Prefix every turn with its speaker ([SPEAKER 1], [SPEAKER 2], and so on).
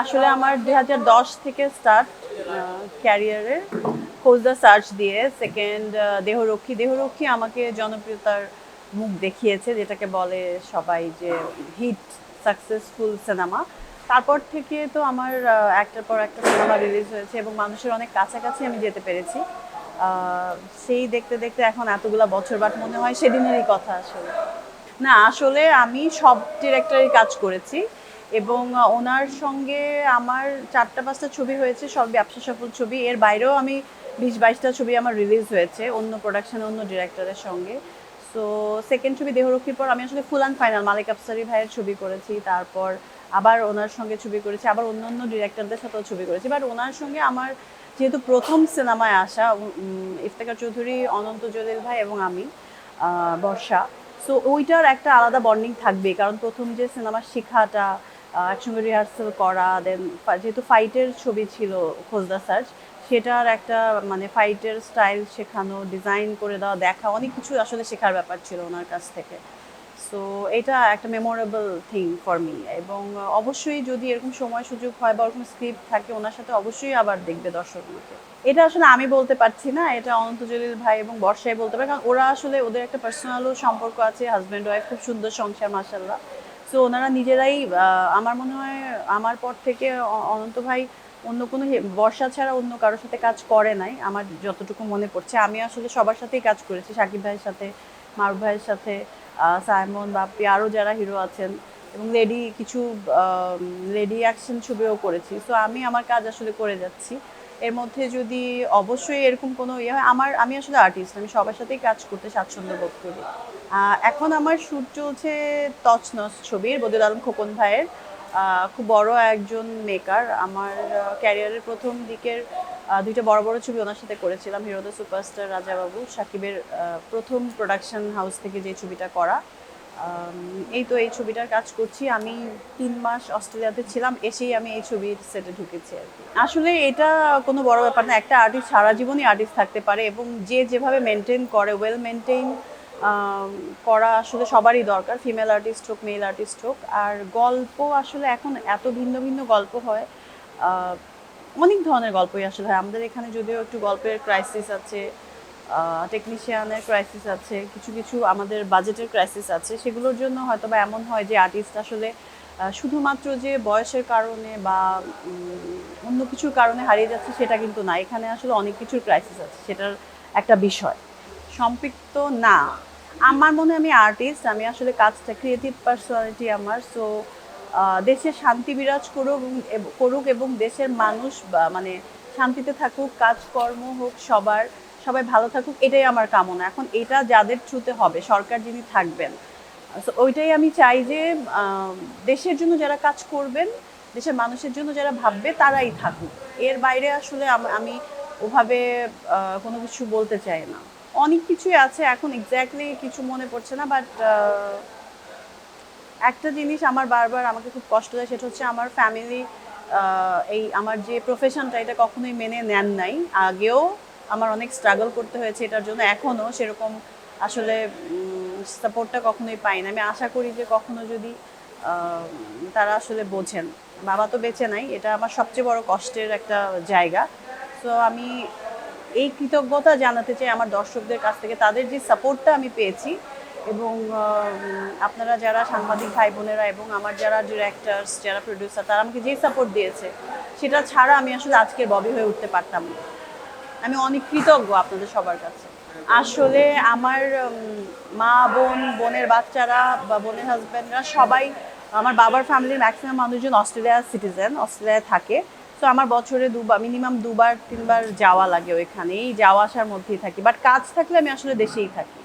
[SPEAKER 1] আসলে আমার দুই হাজার দশ থেকে স্টার্ট ক্যারিয়ারে খোঁজদা সার্চ দিয়ে সেকেন্ড দেহরক্ষী। দেহরক্ষী আমাকে জনপ্রিয়তার মুখ দেখিয়েছে, যেটাকে বলে সবাই যে হিট সাকসেসফুল সিনেমা তারপর থেকে তো আমার একটার পর একটা সিনেমা রিলিজ হয়েছে এবং মানুষের অনেক কাছাকাছি আমি যেতে পেরেছি। সেই দেখতে দেখতে এখন এতগুলা বছর বাট মনে হয় সেদিনেরই কথা আসলে। না, আসলে আমি সব ডিরেক্টরই কাজ করেছি। এবং ওনার সঙ্গে আমার চারটা পাঁচটা ছবি হয়েছে সব ব্যবসা সফল ছবি। এর বাইরেও আমি বিশ বাইশটা ছবি আমার রিলিজ হয়েছে অন্য প্রোডাকশনে অন্য ডিরেক্টরের সঙ্গে। সো সেকেন্ড ছবি দেহরক্ষীর পর আমি আসলে full and final Malik Afsari ভাইয়ের ছবি করেছি তারপর আবার ওনার সঙ্গে ছবি করেছি আবার অন্য অন্য ডিরেক্টরদের সাথেও ছবি করেছি। বাট ওনার সঙ্গে আমার যেহেতু প্রথম সিনেমায় আসা উম, ইফতেখার চৌধুরী অনন্ত জলিল ভাই এবং আমি বর্ষা। সো ওইটার একটা আলাদা বর্নিং থাকবে কারণ প্রথম যে সিনেমা শেখাটা একসঙ্গে রিহার্সাল করা দেন যেহেতু ফাইটের ছবি ছিল খোঁজদা সার্চ সেটার একটা মানে ফাইটের স্টাইল শেখানো ডিজাইন করে দেওয়া, দেখা, অনেক কিছু আসলে শেখার ব্যাপার ছিল ওনার কাছ থেকে। সো এটা একটা মেমোরেবল থিং ফর মি এবং অবশ্যই যদি এরকম সময় সুযোগ হয় বা ওরকম স্ক্রিপ্ট থাকে ওনার সাথে অবশ্যই আবার দেখবে দর্শক এটা আসলে আমি বলতে পারছি না, এটা অনন্ত জলিল ভাই এবং বর্ষায় বলতে পারে, কারণ ওরা আসলে ওদের একটা পার্সোনালও সম্পর্ক আছে হাজব্যান্ড ওয়াইফ খুব সুন্দর সংসার মাসাল্লাহ সো ওনারা নিজেরাই আমার মনে হয় আমার পর থেকে অনন্ত ভাই অন্য কোনো বর্ষা ছাড়া অন্য কারোর সাথে কাজ করে নাই, আমার যতটুকু মনে পড়ছে। আমি আসলে সবার সাথেই কাজ করেছি, সাকিব ভাইয়ের সাথে, মারুফ ভাইয়ের সাথে সাইমন বাপ্পি আরও যারা হিরো আছেন এবং লেডি, কিছু লেডি অ্যাকশন ছবিও করেছি। সো আমি আমার কাজ আসলে করে যাচ্ছি। এর মধ্যে যদি অবশ্যই এরকম কোনো ইয়ে হয়, আমার, আমি আসলে আর্টিস্ট আমি সবার সাথেই কাজ করতে স্বাচ্ছন্দ্য বোধ করি। এখন আমার শ্যুট চলছে তছনস ছবির, বদিউল আলম খোকন ভাইয়ের। খুব বড় একজন মেকার আমার ক্যারিয়ারের প্রথম দিকের দুইটা বড় বড় ছবি ওনার সাথে করেছিলাম, হিরো দ্য সুপারস্টার রাজাবাবু, সাকিবের প্রথম প্রোডাকশন হাউস থেকে যে ছবিটা করা। এই তো এই ছবিটার কাজ করছি। আমি তিন মাস অস্ট্রেলিয়াতে ছিলাম, এসেই আমি এই ছবির সেটে ঢুকেছি আর কি। আসলে এটা কোনো বড় ব্যাপার না, একটা আর্টিস্ট সারা জীবনই আর্টিস্ট থাকতে পারে এবং যে যেভাবে মেনটেন করে ওয়েল মেনটেন করা আসলে সবারই দরকার ফিমেল আর্টিস্ট হোক মেল আর্টিস্ট হোক। আর গল্প আসলে এখন এত ভিন্ন ভিন্ন গল্প হয় অনেক ধরনের গল্পই আসলে হয়। আমাদের এখানে যদিও একটু গল্পের ক্রাইসিস আছে টেকনিশিয়ানের ক্রাইসিস আছে, কিছু কিছু আমাদের বাজেটের ক্রাইসিস আছে, সেগুলোর জন্য হয়তো বা এমন হয় যে আর্টিস্ট আসলে শুধুমাত্র যে বয়সের কারণে বা অন্য কিছুর কারণে হারিয়ে যাচ্ছে সেটা কিন্তু না। এখানে আসলে অনেক কিছুর ক্রাইসিস আছে, সেটার একটা বিষয়। সম্পৃক্ত না। আমার মনে আমি আর্টিস্ট আমি আসলে কাজটা ক্রিয়েটিভ পার্সোনালিটি আমার সো দেশে শান্তি বিরাজ করুক করুক এবং দেশের মানুষ মানে শান্তিতে থাকুক, কাজকর্ম হোক সবার সবাই ভালো থাকুক এটাই আমার কামনা। এখন এটা যাদের থ্রুতে হবে সরকার যিনি থাকবেন So, ওইটাই আমি চাই যে দেশের জন্য যারা কাজ করবেন দেশের মানুষের জন্য যারা ভাববে তারাই থাকুক। এর বাইরে আসলে আমি ওভাবে কোনো কিছু বলতে চাই না। অনেক কিছুই আছে এখন এক্স্যাক্টলি কিছু মনে পড়ছে না বাট একটা জিনিস আমার বারবার আমাকে খুব কষ্ট দেয় সেটা হচ্ছে আমার ফ্যামিলি এই আমার যে প্রফেশনটা এটা কখনোই মেনে নেন নাই। আগেও আমার অনেক স্ট্রাগল করতে হয়েছে এটার জন্য। এখনও সেরকম আসলে সাপোর্টটা কখনোই পাই না। আমি আশা করি যে কখনো যদি তারা আসলে বোঝেন। বাবা তো বেঁচে নাই, এটা আমার সবচেয়ে বড় কষ্টের একটা জায়গা। তো আমি এই কৃতজ্ঞতা জানাতে চাই আমার দর্শকদের কাছ থেকে। তাদের যে সাপোর্টটা আমি পেয়েছি এবং আপনারা যারা সাংবাদিক ভাই বোনেরা এবং আমার যারা ডিরেক্টরস যারা প্রডিউসার তারা আমাকে যে সাপোর্ট দিয়েছে, সেটা ছাড়া আমি আসলে আজকের ববি হয়ে উঠতে পারতাম না। আমি অনেক কৃতজ্ঞ আপনাদের সবার কাছে। আসলে আমার মা, বোন, বোনের বাচ্চারা বা বোনের হাজব্যান্ডরা সবাই আমার বাবার ফ্যামিলির ম্যাক্সিমাম মানুষজন অস্ট্রেলিয়ার সিটিজেন অস্ট্রেলিয়ায় থাকে। তো আমার বছরে দুবার মিনিমাম দুবার, তিনবার যাওয়া লাগে ওইখানেই, যাওয়া আসার মধ্যেই থাকি। বাট কাজ থাকলে আমি আসলে দেশেই থাকি।